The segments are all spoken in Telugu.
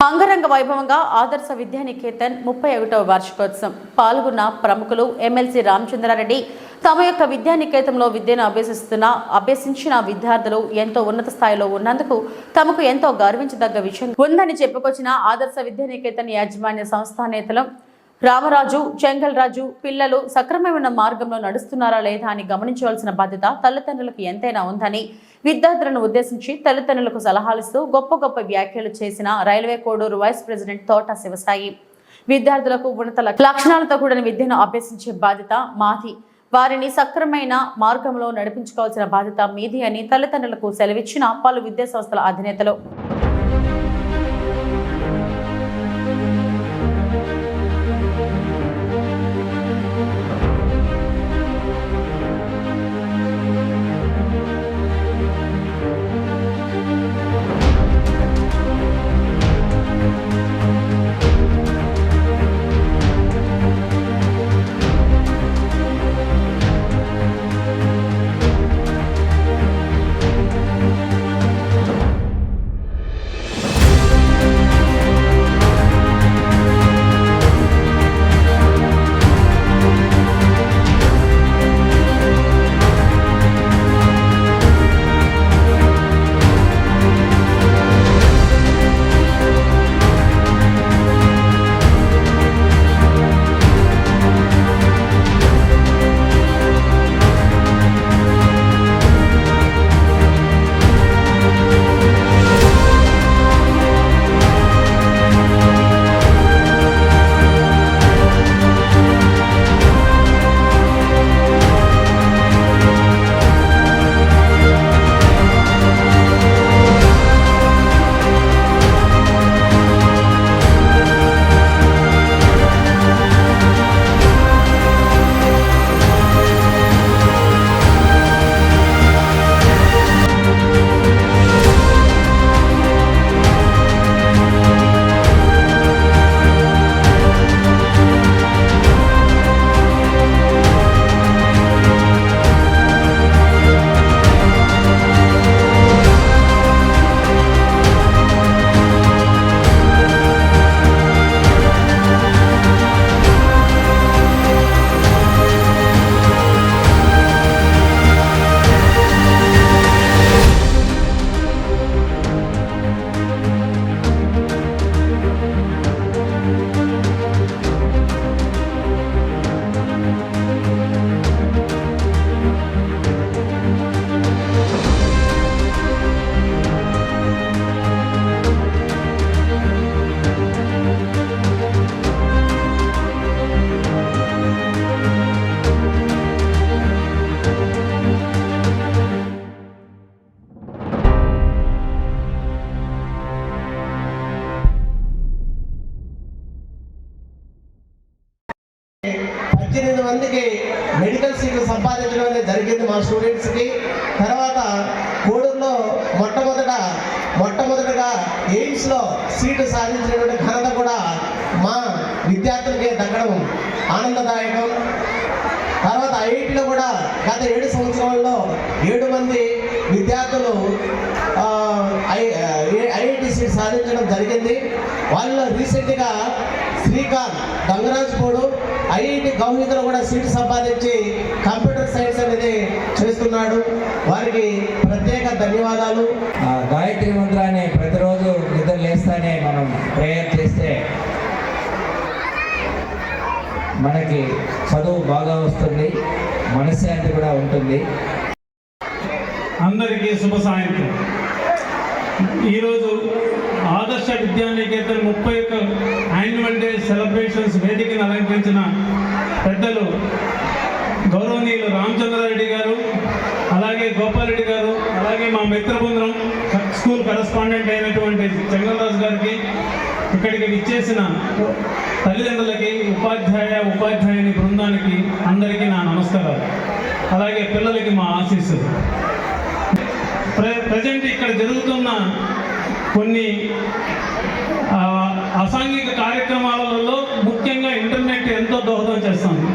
అంగరంగ వైభవంగా ఆదర్శ విద్యానికేతన్ ముప్పై ఒకటవ వార్షికోత్సవం. పాల్గొన్న ప్రముఖులు ఎమ్మెల్సీ రామచంద్రారెడ్డి తమ యొక్క విద్యానికేతంలో విద్యను అభ్యసిస్తున్న అభ్యసించిన విద్యార్థులు ఎంతో ఉన్నత స్థాయిలో ఉన్నందుకు తమకు ఎంతో గర్వించదగ్గ విషయం. ఉందని చెప్పుకొచ్చిన ఆదర్శ విద్యానికేతన్ యాజమాన్య సంస్థ నేతలు రామరాజు చెంగల్ రాజు పిల్లలు సక్రమమైన మార్గంలో నడుస్తున్నారా లేదా అని గమనించవలసిన బాధ్యత తల్లిదండ్రులకు ఎంతైనా ఉందని విద్యార్థులను ఉద్దేశించి తల్లిదండ్రులకు సలహాలిస్తూ గొప్ప గొప్ప వ్యాఖ్యలు చేసిన రైల్వే కోడూరు వైస్ ప్రెసిడెంట్ తోట శివసాయి. విద్యార్థులకు ఉన్నత లక్షణాలతో కూడిన విద్యను అభ్యసించే బాధ్యత మాది. వారిని సక్రమైన మార్గంలో నడిపించుకోవాల్సిన బాధ్యత మీది అని తల్లిదండ్రులకు సెలవిచ్చిన పలు విద్యా సంస్థల అధినేతలు. మొట్టమొదటగా ఎయిమ్స్లో సీటు సాధించినటువంటి ఘనత కూడా మా విద్యార్థులకే దక్కడం ఆనందదాయకం. తర్వాత ఐఐటిలో కూడా గత ఏడు సంవత్సరాల్లో ఏడు మంది విద్యార్థులు ఐఐటి సీట్ సాధించడం జరిగింది. వాళ్ళలో రీసెంట్గా శ్రీకాంత్ గంగరాజ్పూడు ఐఐటి గౌహీలో కూడా సీట్ సంపాదించి కంప్యూటర్ సైన్స్ అనేది చేస్తున్నాడు. వారికి ప్రత్యేక ధన్యవాదాలు. ఆ గాయత్రి మంత్రాన్ని ప్రతిరోజు నిద్ర లేస్తానే మనం ప్రేయర్ చేస్తే మనకి చదువు బాగా వస్తుంది మనశ్శాంతి కూడా ఉంటుంది. అందరికీ శుభ సాయంత్రం. ఈరోజు ఆదర్శ విద్యానికేతన్ ముప్పై ఒక్క యాన్యువల్ డే సెలబ్రేషన్స్ వేదికను అలంకరించిన పెద్దలు గౌరవనీయులు రామచంద్రారెడ్డి గారు అలాగే గోపాలరెడ్డి గారు అలాగే మా మిత్ర బృందం స్కూల్ కరస్పాండెంట్ అయినటువంటి చెంగల్రాజు గారికి ఇక్కడికి విచ్చేసిన తల్లిదండ్రులకి ఉపాధ్యాయ ఉపాధ్యాయుని బృందానికి అందరికీ నా నమస్కారాలు. అలాగే పిల్లలకి మా ఆశీస్సులు. ప్రజెంట్ ఇక్కడ జరుగుతున్న కొన్ని అసాంఘిక కార్యక్రమాలలో ముఖ్యంగా ఇంటర్నెట్ ఎంతో దోహదం చేస్తుంది.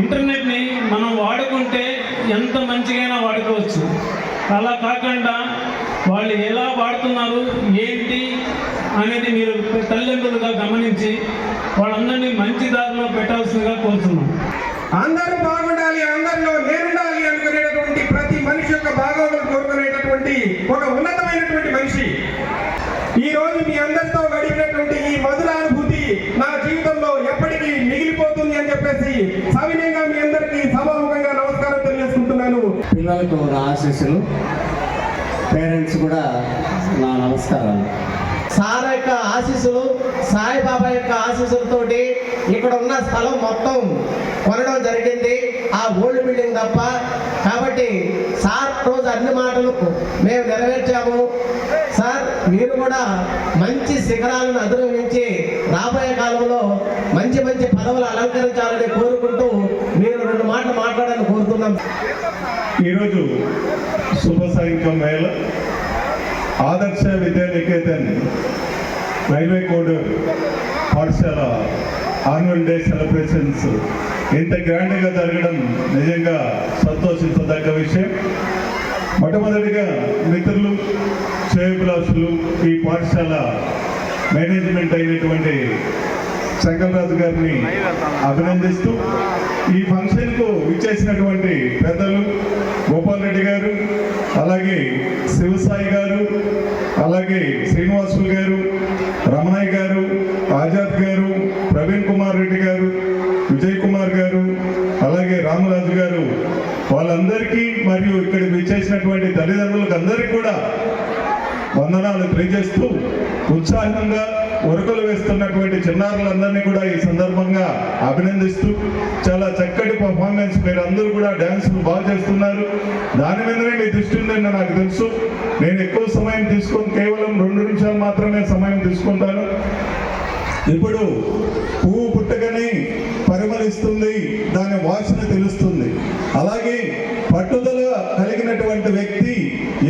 ఇంటర్నెట్ని మనం వాడుకుంటే ఎంత మంచిగైనా వాడుకోవచ్చు. అలా కాకుండా వాళ్ళు ఎలా వాడుతున్నారు ఏంటి అనేది మీరు తల్లిదండ్రులుగా గమనించి వాళ్ళందరినీ మంచి దారిలో పెట్టాల్సిందిగా కోరుతున్నాం. అందరూ బాగుండాలి. అందరితో గడిపినటువంటి ఈ మధుర అనుభూతి నా జీవితంలో ఎప్పటికీ మిగిలిపోతుంది అని చెప్పేసి సవినయంగా మీ అందరికీ సభాముఖంగా నమస్కారం తెలియజేసుకుంటున్నాను. పిల్లలకు నా ఆశీస్సులు పేరెంట్స్ కూడా నా నమస్కారాలు. సార్ యొక్క ఆశీస్సులు సాయిబాబా యొక్క ఆశీస్సులతోటి ఇక్కడ ఉన్న స్థలం మొత్తం కొనడం జరిగింది. ఆ ఓల్డ్ బిల్డింగ్ తప్ప కాబట్టి సార్ రోజు అన్ని మాటలు మేము నెరవేర్చాము. సార్ మీరు కూడా మంచి శిఖరాలను అధిగమించి రాబోయే కాలంలో మంచి మంచి పదవులు అలంకరించాలని కోరుకుంటూ మీరు రెండు మాటలు మాట్లాడాలని కోరుతున్నాం. ఈరోజు శుభ సాయంత్రం వేళ ఆదర్శ విద్యానికేతన్ రైల్వే కోడ్ పాఠశాల ఆన్యువల్ డే సెలబ్రేషన్స్ ఇంత గ్రాండ్గా జరగడం నిజంగా సంతోషించదగ్గ విషయం. మొట్టమొదటిగా మిత్రులు శ్రేయభిలాషులు ఈ పాఠశాల మేనేజ్మెంట్ అయినటువంటి శంకర్రాజు గారిని అభినందిస్తూ ఈ ఫంక్షన్కు విచ్చేసినటువంటి పెద్దలు గోపాల్ రెడ్డి గారు అలాగే శివసాయి గారు అలాగే శ్రీనివాసులు గారు రమణయ్య గారు ఆజాద్ గారు ప్రవీణ్ కుమార్ రెడ్డి గారు రామరాజు గారు వాళ్ళందరికీ మరియు ఇక్కడికి విచ్చేసినటువంటి తల్లిదండ్రులకు అందరికీ కూడా వందనాలు తెలియజేస్తూ ఉత్సాహంగా ఉరకలు వేస్తున్నటువంటి చిన్నారులందరినీ కూడా ఈ సందర్భంగా అభినందిస్తూ చాలా చక్కటి పర్ఫార్మెన్స్ మీరు అందరూ కూడా డ్యాన్సులు బాగా చేస్తున్నారు. దాని మీదనే మీ దృష్టి ఉందని నాకు తెలుసు. నేను ఎక్కువ సమయం తీసుకొని కేవలం రెండు నిమిషాలు మాత్రమే సమయం తీసుకుంటాను. ఇప్పుడు పువ్వు పుట్టగానే పరిమళిస్తుంది దాని వాసన తెలుస్తుంది. అలాగే పట్టుదల కలిగినటువంటి వ్యక్తి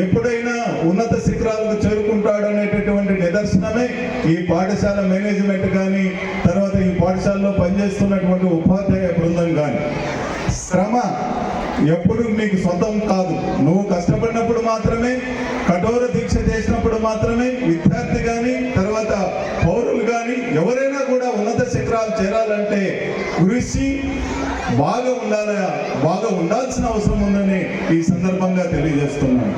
ఎప్పుడైనా ఉన్నత శిఖరాలకు చేరుకుంటాడు అనేటటువంటి నిదర్శనమే ఈ పాఠశాల మేనేజ్మెంట్ కానీ తర్వాత ఈ పాఠశాలలో పనిచేస్తున్నటువంటి ఉపాధ్యాయ బృందం కానీ. శ్రమ ఎప్పుడు నీకు సొంతం కాదు. నువ్వు కష్టపడినప్పుడు మాత్రమే కఠోర దీక్ష చేసినప్పుడు మాత్రమే విద్యార్థి కానీ కానీ ఎవరైనా కూడా ఉన్నత శిఖరాలు చేరాలంటే కృషి బాగా ఉండాల బాగా ఉండాల్సిన అవసరం ఉందని ఈ సందర్భంగా తెలియజేస్తున్నాను.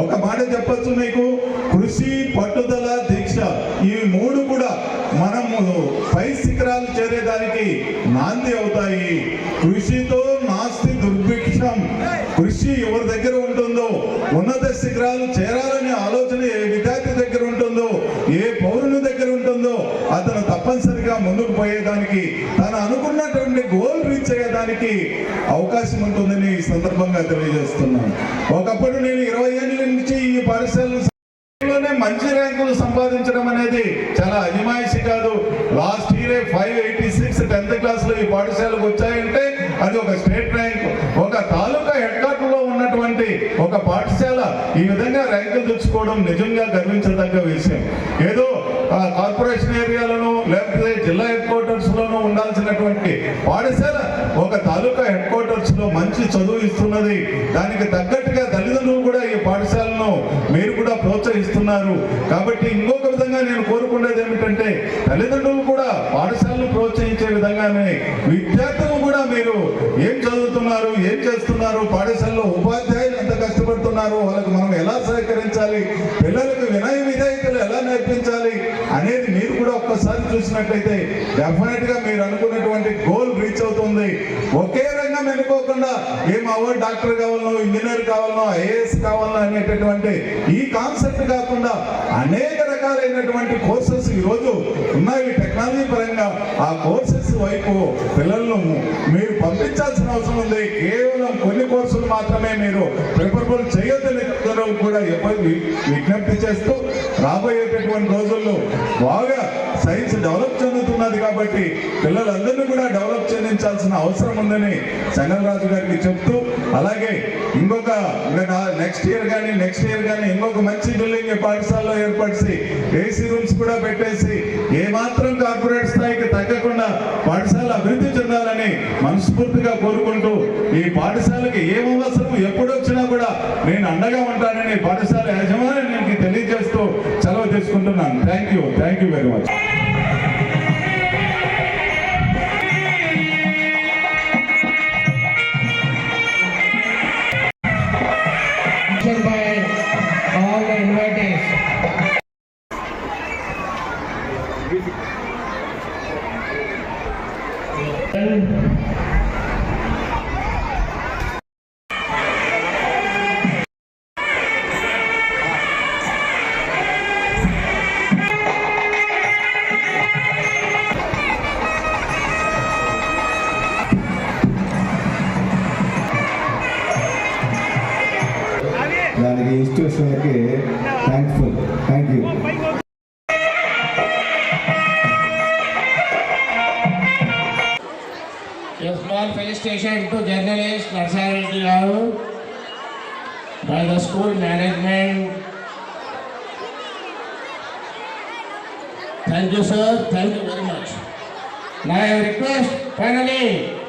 ఒక మాట చెప్పొచ్చు మీకు? కృషి పట్టుదల దీక్ష ఈ మూడు కూడా మనము పై శిఖరాలు చేరేదానికి నాంది అవుతాయి. కృషితో నాస్తి దుర్భిక్షం. కృషి ఎవరి దగ్గర ఉంటుందో ఉన్నత శిఖరాలు చేరాలనే ఆలోచన ఏ విద్యార్థి దగ్గర ఉంటుందో ఏ పౌరు అవకాశం ఉంటుందని ఈ సందర్భంగా తెలియజేస్తున్నాను. ఒకప్పుడు నేను ఇరవై ఏళ్ళ నుంచి ఈ పాఠశాలను మంచి ర్యాంకులు సంపాదించడం అనేది చాలా అజమాయిషి కాదు. Last year five eighty six tenth క్లాస్లో ఈ పాఠశాలకు వచ్చాయంటే అది ఒక స్టేట్ ర్యాంక్. ఒక తాలూకా హెడ్ క్వార్టర్లో ఉన్నటువంటి ఒక పాఠశాల ఈ విధంగా ర్యాంకులు తెచ్చుకోవడం నిజంగా గర్వించదగ్గ విషయం. ఏదో కార్పొరేషన్ ఏరియాలను లేకపోతే జిల్లా హెడ్ క్వార్టర్స్ లోనూ ఉన్నటువంటి పాఠశాల ఒక తాలూకా హెడ్ క్వార్టర్స్లో మంచి చదువు ఇస్తున్నది. దానికి తగ్గట్టుగా తల్లిదండ్రులు కూడా ఈ పాఠశాలను మీరు కూడా ప్రోత్సహిస్తున్నారు. కాబట్టి ఇంకొక విధంగా నేను కోరుకునేది ఏమిటంటే తల్లిదండ్రులు కూడా పాఠశాలను ప్రోత్సహించే విధంగానే విద్యార్థులు కూడా మీరు ఏం చదువుతున్నారు ఏం చేస్తున్నారు పాఠశాలలో ఉపాధ్యాయులు ఎంత కష్టపడుతున్నారు వాళ్ళకు మనం ఎలా సహకరించాలి పిల్లలకు వినయ విధేయతలు ఎలా నేర్పించాలి అనేది మీరు కూడా ఒక్కసారి చూసినట్లయితే డెఫినెట్గా మీరు అనుకున్నటువంటి గోల్ రీచ్ అవుతుంది. ఒకే రంగం వెళ్ళిపోకుండా ఏం అవ్వ డాక్టర్ కావాలనో ఇంజనీర్ కావాలనో ఐఏఎస్ కావాలనో అనేటటువంటి ఈ కాన్సెప్ట్ కాకుండా అనేక రకాలైనటువంటి కోర్సెస్ ఈరోజు ఉన్నాయి. టెక్నాలజీ పరంగా ఆ కోర్సెస్ వైపు పిల్లలను మీరు పంపించాల్సిన అవసరం ఉంది. కేవలం కొన్ని కోర్సులు మాత్రమే మీరు ప్రిఫరబుల్ చేయొద్దని కూడా ఎప్పటి విజ్ఞప్తి చేస్తూ రాబోయేటటువంటి రోజుల్లో బాగా సైన్స్ డెవలప్ చెందుతున్నది కాబట్టి పిల్లలందరినీ కూడా డెవలప్ చెందించాల్సిన అవసరం ఉందని సంగమరాజు గారికి చెప్తూ అలాగే ఇంకొక నెక్స్ట్ ఇయర్ కానీ నెక్స్ట్ ఇయర్ కానీ ఇంకొక మంచి బిల్డింగ్ పాఠశాలలో ఏర్పరిచి ఏసీ రూమ్స్ కూడా పెట్టేసి ఏ మాత్రం కార్పొరేట్ స్థాయికి తగ్గకుండా పాఠశాల అభివృద్ధి చెందాలని మనస్ఫూర్తిగా కోరుకుంటూ ఈ పాఠశాలకి ఏం అవసరం ఎప్పుడు వచ్చినా కూడా నేను అండగా ఉంటానని పాఠశాల యాజమాన్యానికి తెలియజేస్తూ సెలవు తీసుకుంటున్నాను thank you thank you very much A small felicitation to journalist Narsareddy Garu by the school management. Thank you, sir. Thank you very much. I request finally